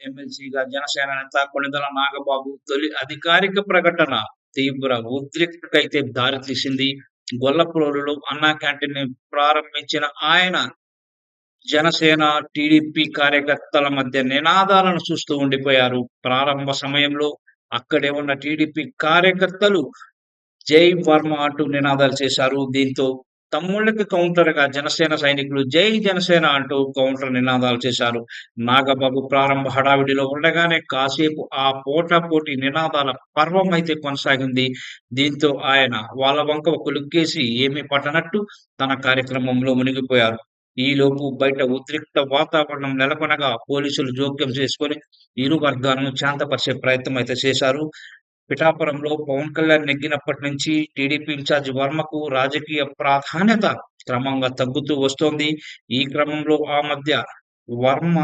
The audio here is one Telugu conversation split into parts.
ఎమ్మెల్సీగా జనసేన నేత కొనిదల నాగబాబు తొలి అధికారిక ప్రకటన తీవ్ర ఉద్రిక్తకైతే దారితీసింది గొల్లప్రోలులో అన్నా క్యాంటీన్ని ప్రారంభించిన ఆయన జనసేన టీడీపీ కార్యకర్తల మధ్య నినాదాలను చూస్తూ ఉండిపోయారు. ప్రారంభ సమయంలో అక్కడే ఉన్న టీడీపీ కార్యకర్తలు జై వర్మ అంటూ నినాదాలు చేశారు. దీంతో తమ్ముళ్ళకి కౌంటర్గా జనసేన సైనికులు జై జనసేన అంటూ కౌంటర్ నినాదాలు చేశారు. నాగబాబు ప్రారంభ హడావిడిలో ఉండగానే కాసేపు ఆ పోటాపోటీ నినాదాల పర్వం అయితే కొనసాగింది. దీంతో ఆయన వాళ్ళ వంక కొలుక్కేసి ఏమి ఏమీ పట్టనట్టు తన కార్యక్రమంలో మునిగిపోయారు. ఈలోపు బయట ఉద్రిక్త వాతావరణం నెలకొనగా పోలీసులు జోక్యం చేసుకొని ఇరు వర్గాలను శాంతపరిచే ప్రయత్నం అయితే చేశారు. పిఠాపురంలో పవన్ కళ్యాణ్ నెగ్గినప్పటి నుంచి టీడీపీ ఇన్ఛార్జ్ వర్మకు రాజకీయ ప్రాధాన్యత క్రమంగా తగ్గుతూ వస్తోంది. ఈ క్రమంలో ఆ మధ్య వర్మ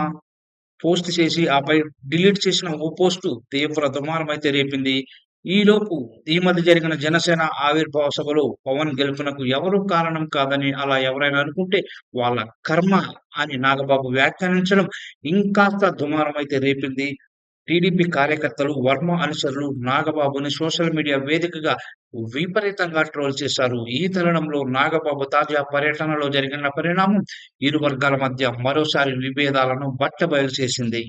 పోస్ట్ చేసి ఆపై డిలీట్ చేసిన ఓ పోస్టు తీవ్ర దుమారం అయితే రేపింది. ఈలోపు ఈ మధ్య జరిగిన జనసేన ఆవిర్భావ సభలో పవన్ గెలుపునకు ఎవరు కారణం కాదని అలా ఎవరైనా అనుకుంటే వాళ్ళ కర్మ అని నాగబాబు వ్యాఖ్యానించడం ఇంకాస్త దుమారం అయితే రేపింది. టీడీపీ కార్యకర్తలు వర్మ అనుచరులు నాగబాబుని సోషల్ మీడియా వేదికగా విపరీతంగా ట్రోల్ చేశారు. ఈ తరుణంలో నాగబాబు తాజా పర్యటనలో జరిగిన పరిణామం ఇరు వర్గాల మధ్య మరోసారి విభేదాలను బట్టబయలు చేసింది.